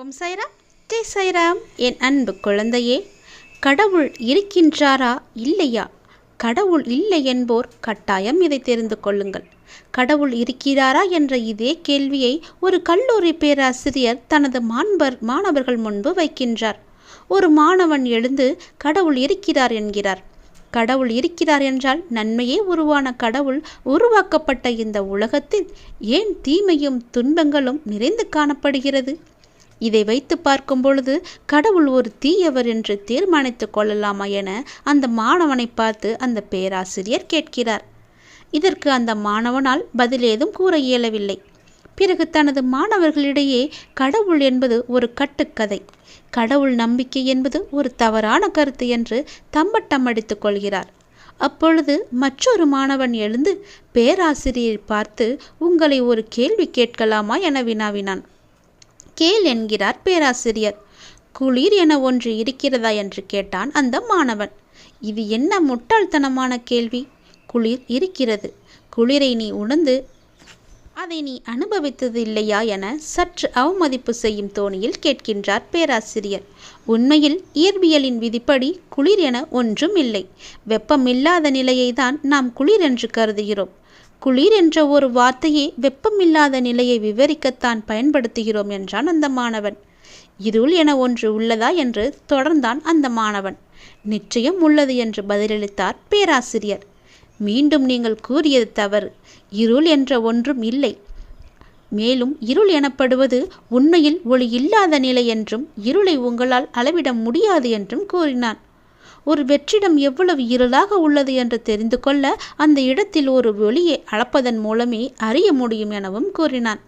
ஓம் சைராம் ஜெய் சைராம் என் அன்பு குழந்தையே கடவுள் இருக்கின்றாரா இல்லையா? கடவுள் இல்லை என்போர் கட்டாயம் இதை தெரிந்து கொள்ளுங்கள். கடவுள் இருக்கிறாரா என்ற இதே கேள்வியை ஒரு கல்லூரி பேராசிரியர் தனது மாண்பர் மாணவர்கள் முன்பு வைக்கின்றார். ஒரு மாணவன் எழுந்து கடவுள் இருக்கிறார் என்கிறார். கடவுள் இருக்கிறார் என்றால் நன்மையே உருவான கடவுள் உருவாக்கப்பட்ட இந்த உலகத்தில் ஏன் தீமையும் துன்பங்களும் நிறைந்து காணப்படுகிறது? இதை வைத்து பார்க்கும் பொழுது கடவுள் ஒரு தீயவர் என்று தீர்மானித்து கொள்ளலாமா என அந்த மாணவனை பார்த்து அந்த பேராசிரியர் கேட்கிறார். இதற்கு அந்த மாணவனால் பதில் ஏதும் கூற இயலவில்லை. பிறகு தனது மாணவர்களிடையே கடவுள் என்பது ஒரு கட்டுக்கதை. கடவுள் நம்பிக்கை என்பது ஒரு தவறான கருத்து என்று தம்பட்டம் அடித்துக் கொள்கிறார். அப்பொழுது மற்றொரு மாணவன் எழுந்து பேராசிரியரை பார்த்து உங்களை ஒரு கேள்வி கேட்கலாமா? என வினாவினான். கேள் என்கிறார் பேராசிரியர். குளிர் என ஒன்று இருக்கிறதா என்று கேட்டான் அந்த மாணவன். இது என்ன முட்டாள்தனமான கேள்வி? குளிர் இருக்கிறது. குளிரை நீ உணர்ந்து அதை நீ அனுபவித்தது இல்லையா என சற்று அவமதிப்பு செய்யும் தோணியில் கேட்கின்றார் பேராசிரியர். உண்மையில் இயற்பியலின் விதிப்படி குளிர் என ஒன்றும் இல்லை. வெப்பமில்லாத நிலையை தான் நாம் குளிர் என்று கருதுகிறோம். குளிர் என்ற ஒரு வார்த்தையே வெப்பமில்லாத நிலையை விவரிக்கத்தான் பயன்படுத்துகிறோம் என்றான் அந்த மாணவன். இருள் என ஒன்று உள்ளதா என்று தொடர்ந்தான் அந்த மாணவன். நிச்சயம் உள்ளது என்று பதிலளித்தார் பேராசிரியர். மீண்டும் நீங்கள் கூறியது தவறு. இருள் என்ற ஒன்றும் இல்லை. மேலும் இருள் எனப்படுவது உண்மையில் ஒளி இல்லாத நிலை என்றும் இருளை உங்களால் அளவிட முடியாது என்றும் கூறினான். ஒரு வெற்றிடம் எவ்வளவு இருளாக உள்ளது என்று தெரிந்து கொள்ள அந்த இடத்தில் ஒரு ஒளியை அளப்பதன் மூலமே அறிய முடியும் எனவும் கூறினான்.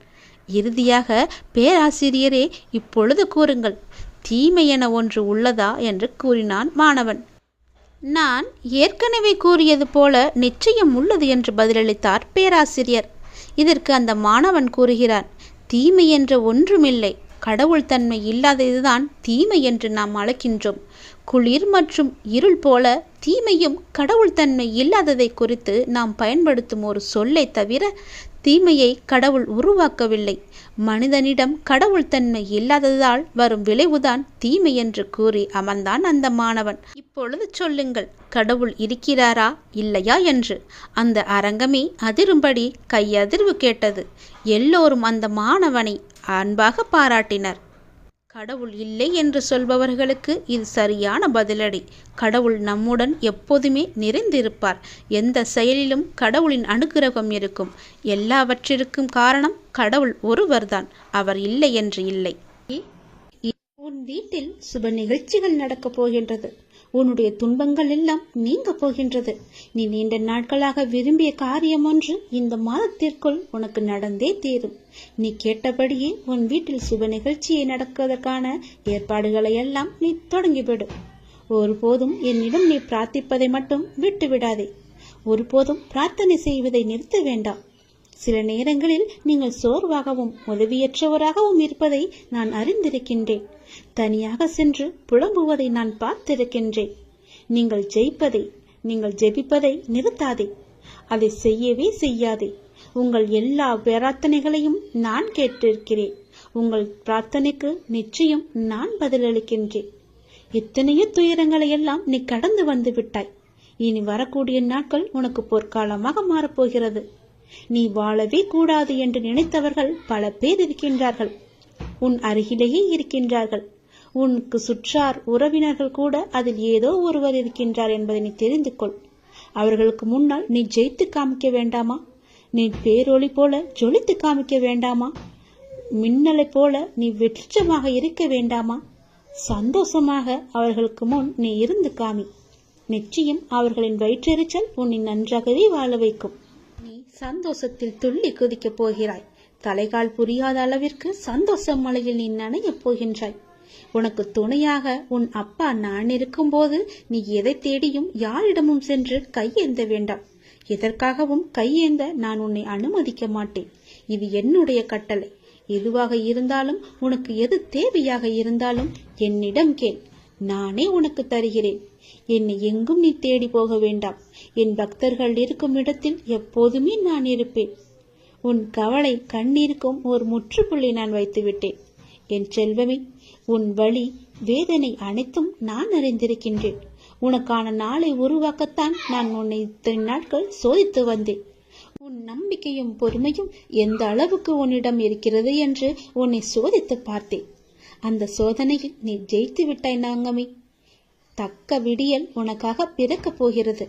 இறுதியாக பேராசிரியரே இப்பொழுது கூறுங்கள். தீமை என ஒன்று உள்ளதா என்று கூறினான் மாணவன். நான் ஏற்கனவே கூறியது போல நிச்சயம் உள்ளது என்று பதிலளித்தார் பேராசிரியர். இதற்கு அந்த மாணவன் கூறுகிறான் தீமை என்ற ஒன்றுமில்லை. கடவுள் தன்மை இல்லாததுதான் தீமை என்று நாம் அழைக்கின்றோம். குளிர் மற்றும் இருள் போல தீமையும் கடவுள் தன்மை இல்லாததை குறித்து நாம் பயன்படுத்தும் ஒரு சொல்லை தவிர தீமையை கடவுள் உருவாக்கவில்லை. மனிதனிடம் கடவுள் தன்மை இல்லாததால் வரும் விளைவுதான் தீமை என்று கூறி அமர்ந்தான் அந்த மாணவன். இப்பொழுது சொல்லுங்கள் கடவுள் இருக்கிறாரா இல்லையா என்று. அந்த அரங்கமே அதிரும்படி கையதிர்வு கேட்டது. எல்லோரும் அந்த மாணவனை அன்பாக பாராட்டினர். கடவுள் இல்லை என்று சொல்பவர்களுக்கு இது சரியான பதிலடி. கடவுள் நம்முடன் எப்போதுமே நிறைந்திருப்பார். எந்த செயலிலும் கடவுளின் அனுகிரகம் இருக்கும். எல்லாவற்றிற்கும் காரணம் கடவுள் ஒருவர்தான். அவர் இல்லை என்று இல்லை. உன் வீட்டில் சுப நிகழ்ச்சிகள் நடக்கப் போகின்றது. உன்னுடைய துன்பங்கள் எல்லாம் நீங்க போகின்றது. நீ நீண்ட நாட்களாக விரும்பிய காரியம் ஒன்று இந்த மாதத்திற்குள் உனக்கு நடந்தே தீரும். நீ கேட்டபடியே உன் வீட்டில் சுப நிகழ்ச்சியை நடக்குவதற்கான ஏற்பாடுகளை எல்லாம் நீ தொடங்கிவிடு. ஒருபோதும் என்னிடம் நீ பிரார்த்திப்பதை மட்டும் விட்டு விடாதே ஒருபோதும் பிரார்த்தனை செய்வதை நிறுத்த வேண்டாம். சில நேரங்களில் நீங்கள் சோர்வாகவும் உதவியற்றவராகவும் இருப்பதை நான் அறிந்திருக்கின்றேன். தனியாக சென்று புலம்புவதை நான் பார்த்திருக்கின்றேன். நீங்கள் ஜெயிப்பதை நீங்கள் ஜெபிப்பதை நிறுத்தாதே. அதை செய்யவே செய்யாதே. உங்கள் எல்லா பிரார்த்தனைகளையும் நான் கேட்டிருக்கிறேன். உங்கள் பிரார்த்தனைக்கு நிச்சயம் நான் பதிலளிக்கின்றேன். எத்தனையோ துயரங்களை எல்லாம் நீ கடந்து வந்து விட்டாய். இனி வரக்கூடிய நாட்கள் உனக்கு பொற்காலமாக மாறப்போகிறது. நீ வாழவே கூடாது என்று நினைத்தவர்கள் பல பேர் இருக்கின்றார்கள். உன் அருகிலேயே இருக்கின்றார்கள். உனக்கு சுற்றார் உறவினர்கள் கூட அதில் ஏதோ ஒருவர் இருக்கின்றார் என்பதை நீ தெரிந்து கொள் அவர்களுக்கு முன்னால் நீ ஜெயித்து காமிக்க வேண்டாமா? நீ பேரொளி போல ஜொலித்து காமிக்க வேண்டாமா? மின்னலை போல நீ வெற்றிச்சமாக இருக்க வேண்டாமா? சந்தோஷமாக அவர்களுக்கு முன் நீ இருந்து காமி. நிச்சயம் அவர்களின் வயிற்றெரிச்சல் உன்னை நன்றாகவே வாழ வைக்கும். நீ சந்தோஷத்தில் துள்ளி குதிக்கப் போகிறாய். தலைகால் புரியாத அளவிற்கு சந்தோஷ மலையில் நீ நனையப் போகின்றாய். உனக்கு துணையாக உன் அப்பா நான் இருக்கும்போது நீ எதை தேடியும் யாரிடமும் சென்று கையேந்த வேண்டாம். எதற்காகவும் கையேந்த நான் உன்னை அனுமதிக்க மாட்டேன். இது என்னுடைய கட்டளை. எதுவாக இருந்தாலும் உனக்கு எது தேவையாக இருந்தாலும் என்னிடம் கேள். நானே உனக்கு தருகிறேன். என்னை எங்கும் நீ தேடி போக வேண்டாம். என் பக்தர்கள் இருக்கும் இடத்தில் எப்போதுமே நான் இருப்பேன். உன் கவலை கண்ணீருக்கும் ஒரு முற்றுப்புள்ளி நான் வைத்துவிட்டேன். என் செல்வமே உன் வழி வேதனை அனைத்தும் நான் அறிந்திருக்கின்றேன். உனக்கான நாளை உருவாக்கத்தான் நான் உன்னை இத்தனை நாட்கள் சோதித்து வந்தேன். உன் நம்பிக்கையும் பொறுமையும் எந்த அளவுக்கு உன்னிடம் இருக்கிறது என்று உன்னை சோதித்து பார்த்தேன். அந்த சோதனையில் நீ ஜெயித்து விட்டாய் நாங்கமே. தக்க விடியல் உனக்காக பிறக்கப் போகிறது.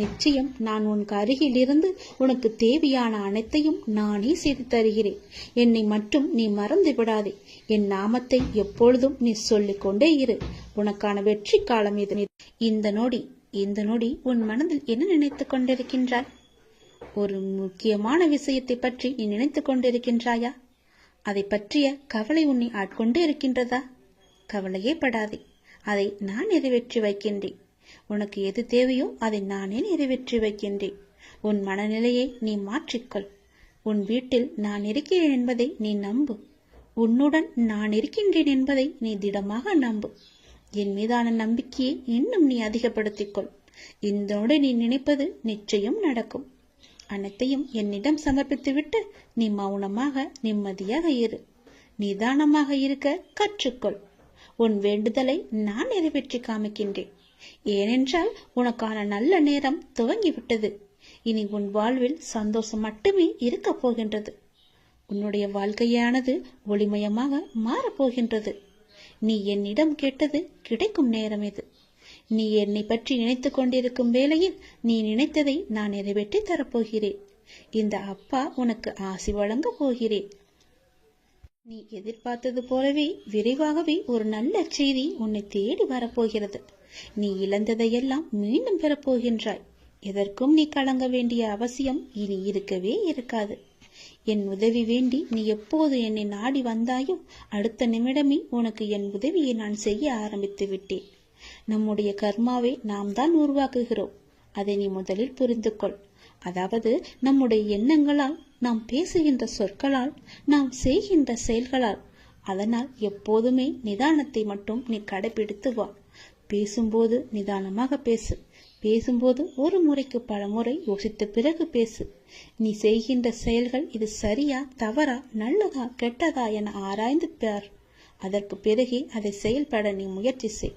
நிச்சயம் நான் உனக்கு அருகிலிருந்து உனக்கு தேவையான அனைத்தையும் நானே செய்து தருகிறேன். என்னை மட்டும் நீ மறந்து விடாதே என் நாமத்தை எப்பொழுதும் நீ சொல்லிக் கொண்டே இரு. உனக்கான வெற்றி காலம் இது இந்த நொடி இந்த நொடி உன் மனதில் என்ன நினைத்துக் கொண்டிருக்கின்றாய்? ஒரு முக்கியமான விஷயத்தை பற்றி நீ நினைத்துக் கொண்டிருக்கின்றாயா? அதை பற்றிய கவலை உன்னை ஆட்கொண்டு இருக்கின்றதா? கவலையே படாதே. அதை நான் நிறைவேற்றி வைக்கின்றேன். உனக்கு எது தேவையோ அதை நானே நிறைவேற்றி வைக்கின்றேன். உன் மனநிலையை நீ மாற்றிக்கொள். உன் வீட்டில் நான் இருக்கிறேன் என்பதை நீ நம்பு. உன்னுடன் நான் இருக்கின்றேன் என்பதை நீ திடமாக நம்பு. என் மீதான நம்பிக்கையை இன்னும் நீ அதிகப்படுத்திக்கொள். இந்தோடு நீ நினைப்பது நிச்சயம் நடக்கும். அனைத்தையும் என்னிடம் சமர்ப்பித்துவிட்டு நீ மௌனமாக நிம்மதியாக இரு. நிதானமாக இருக்க கற்றுக்கொள். உன் வேண்டுதலை நான் நிறைவேற்றி காமிக்கின்றேன். ஏனென்றால் உனக்கான நல்ல நேரம் துவங்கிவிட்டது. இனி உன் வாழ்வில் சந்தோஷம் மட்டுமே இருக்கப் போகின்றது. உன்னுடைய வாழ்க்கையானது ஒளிமயமாக மாறப்போகின்றது நீ என்னிடம் கேட்டது கிடைக்கும் நேரம் இது. நீ என்னை பற்றி நினைத்துக் கொண்டிருக்கும் வேளையில் நீ நினைத்ததை நான் நிறைவேற்றி தரப்போகிறேன் இந்த அப்பா உனக்கு ஆசி வழங்கப் போகிறேன். நீ எதிர்பார்த்தது போலவே விரைவாகவே ஒரு நல்ல செய்தி உன்னை தேடி வரப்போகிறது. நீ இழந்ததையெல்லாம் மீண்டும் பெறப்போகின்றாய். எதற்கும் நீ கலங்க வேண்டிய அவசியம் இனி இருக்கவே இருக்காது. என் உதவி வேண்டி நீ எப்போது என்னை நாடி வந்தாயோ அடுத்த நிமிடமே உனக்கு என் உதவியை நான் செய்ய ஆரம்பித்து விட்டேன். நம்முடைய கர்மாவை நாம் தான் உருவாக்குகிறோம். அதை நீ முதலில் புரிந்து கொள் அதாவது நம்முடைய எண்ணங்களால் நாம் பேசுகின்ற சொற்களால் நாம் செய்கின்ற செயல்களால். அதனால் எப்போதுமே நிதானத்தை மட்டும் நீ கடைபிடித்து வா. பேசும்போது நிதானமாக பேசு. பேசும்போது ஒரு முறைக்கு பல முறை யோசித்த பிறகு பேசு. நீ செய்கின்ற செயல்கள் இது சரியா தவறா நல்லதா கெட்டதா என ஆராய்ந்து பார். அதற்கு பிறகே அதை செயல்பட நீ முயற்சி செய்.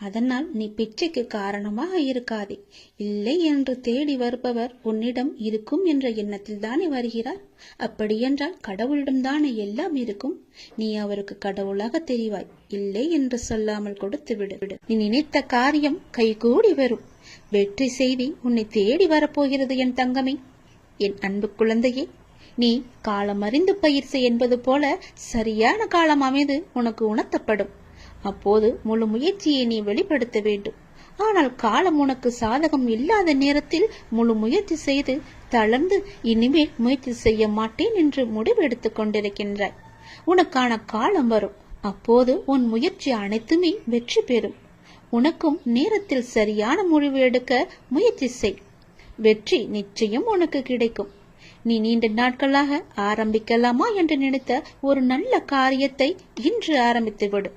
அதனால் நீ பிச்சைக்கு காரணமாக இருக்காதே. இல்லை என்று தேடி வருபவர் உன்னிடம் இருக்கும் என்ற எண்ணத்தில் தானே வருகிறார்? அப்படியென்றால் கடவுளிடம் தானே எல்லாம் இருக்கும்? நீ அவருக்கு கடவுளாக தெரிவாய். இல்லை என்று சொல்லாமல் கொடுத்து விடு. நீ நினைத்த காரியம் கைகூடி வரும். வெற்றி செய்தி உன்னை தேடி வரப்போகிறது என் தங்கமே. என் அன்பு குழந்தையே நீ காலம் அறிந்து பயிற்சி என்பது போல சரியான காலம் அமைந்து உனக்கு உணர்த்தப்படும். அப்போது முழு முயற்சியை நீ வெளிப்படுத்த வேண்டும். ஆனால் காலம் உனக்கு சாதகம் இல்லாத நேரத்தில் முழு முயற்சி செய்து தளர்ந்து இனிமேல் முயற்சி செய்ய மாட்டேன் என்று முடிவெடுத்துக் கொண்டிருக்கின்றாய். உனக்கான காலம் வரும். அப்போது உன் முயற்சி அனைத்துமே வெற்றி பெறும். உனக்கும் நேரத்தில் சரியான முடிவு எடுக்க முயற்சி செய். வெற்றி நிச்சயம் உனக்கு கிடைக்கும். நீ நீண்ட நாட்களாக ஆரம்பிக்கலாமா என்று நினைத்த ஒரு நல்ல காரியத்தை இன்று ஆரம்பித்துவிடும்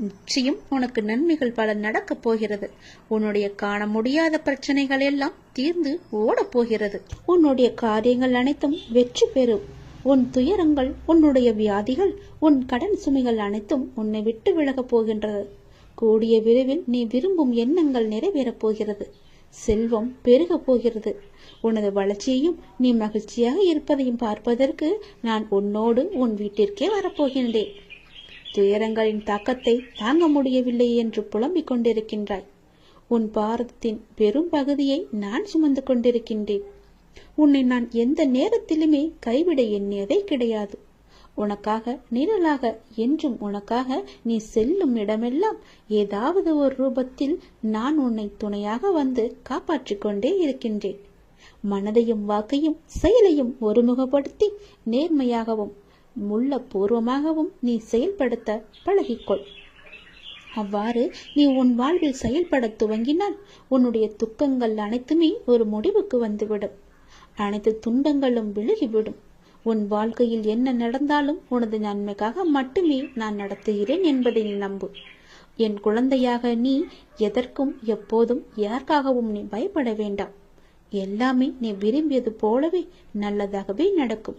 நிச்சயம் உனக்கு நன்மைகள் பல நடக்கப் போகிறது. உன்னுடைய காண முடியாத பிரச்சனைகள் எல்லாம் தீர்ந்து ஓடப் போகிறது. உன்னுடைய காரியங்கள் அனைத்தும் வெற்றி பெறும். உன் துயரங்கள் உன்னுடைய வியாதிகள் உன் கடன் சுமைகள் அனைத்தும் உன்னை விட்டு விலகப் போகின்றது. கூடிய விரைவில் நீ விரும்பும் எண்ணங்கள் நிறைவேறப் போகிறது. செல்வம் பெருகப் போகிறது. உனது வளர்ச்சியையும் நீ மகிழ்ச்சியாக இருப்பதையும் பார்ப்பதற்கு நான் உன்னோடு உன் வீட்டிற்கே வரப்போகின்றேன் துயரங்களின் தாக்கத்தை தாங்க முடியவில்லை என்று புலம்பிக் கொண்டிருக்கின்றாய். உன் பாரதத்தின் பெரும் பகுதியை நான் சுமந்து கொண்டிருக்கின்றேன். உன்னை நான் எந்த நேரத்திலுமே கைவிட எண்ணியதே கிடையாது. உனக்காக நிழலாக என்றும் உனக்காக நீ செல்லும் இடமெல்லாம் ஏதாவது ஒரு ரூபத்தில் நான் உன்னை துணையாக வந்து காப்பாற்றிக் கொண்டே இருக்கின்றேன். மனதையும் வாக்கையும் செயலையும் ஒருமுகப்படுத்தி நேர்மையாகவும் முள்ள பூர்வமாகவும் நீ செயல்படுத்த பழகிக்கொள். அவ்வாறு நீ உன் வாழ்வில் செயல்பட துவங்கினால் உன்னுடைய துக்கங்கள் அனைத்துமே ஒரு முடிவுக்கு வந்துவிடும். அனைத்து துன்பங்களும் விலகிவிடும் உன் வாழ்க்கையில் என்ன நடந்தாலும் உனது நன்மைக்காக மட்டுமே நான் நடத்துகிறேன் என்பதை நீ நம்பு. என் குழந்தையாக நீ எதற்கும் எப்போதும் யாருக்காகவும் நீ பயப்பட வேண்டாம். எல்லாமே நீ விரும்பியது போலவே நல்லதாகவே நடக்கும்.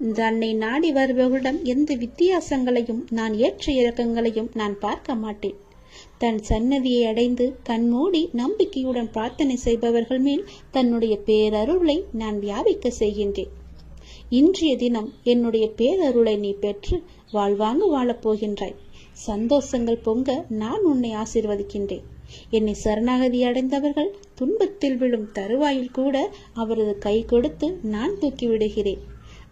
தன்னை நாடி வருபவர்களிடம் எந்த வித்தியாசங்களையும் நான் ஏற்ற இறக்கங்களையும் நான் பார்க்க மாட்டேன். தன் சன்னதியை அடைந்து கண்மூடி நம்பிக்கையுடன் பிரார்த்தனை செய்பவர்கள் மேல் தன்னுடைய பேரருளை நான் வியாபிக்க செய்கின்றேன். இன்றைய தினம் என்னுடைய பேரருளை நீ பெற்று வாழ்வாங்கு வாழப் போகின்றாய். சந்தோஷங்கள் பொங்க நான் உன்னை ஆசிர்வதிக்கின்றேன். என்னை சரணாகதி அடைந்தவர்கள் துன்பத்தில் விழும் தருவாயில் கூட அவரது கை கொடுத்து நான் தூக்கி விடுகிறேன்.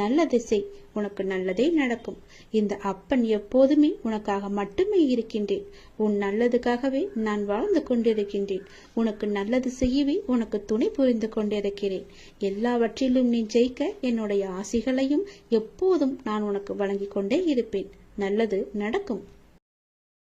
நல்ல திசை உனக்கு நல்லதே நடக்கும். இந்த அப்பன் எப்போதுமே உனக்காக மட்டுமே இருக்கின்றேன். உன் நல்லதுக்காகவே நான் வாழ்ந்து கொண்டிருக்கின்றேன். உனக்கு நல்லது செய்யவே உனக்கு துணை புரிந்து கொண்டிருக்கிறேன். எல்லாவற்றிலும் நீ ஜெயிக்க என்னுடைய ஆசைகளையும் எப்போதும் நான் உனக்கு வழங்கிக் கொண்டே இருப்பேன். நல்லது நடக்கும்.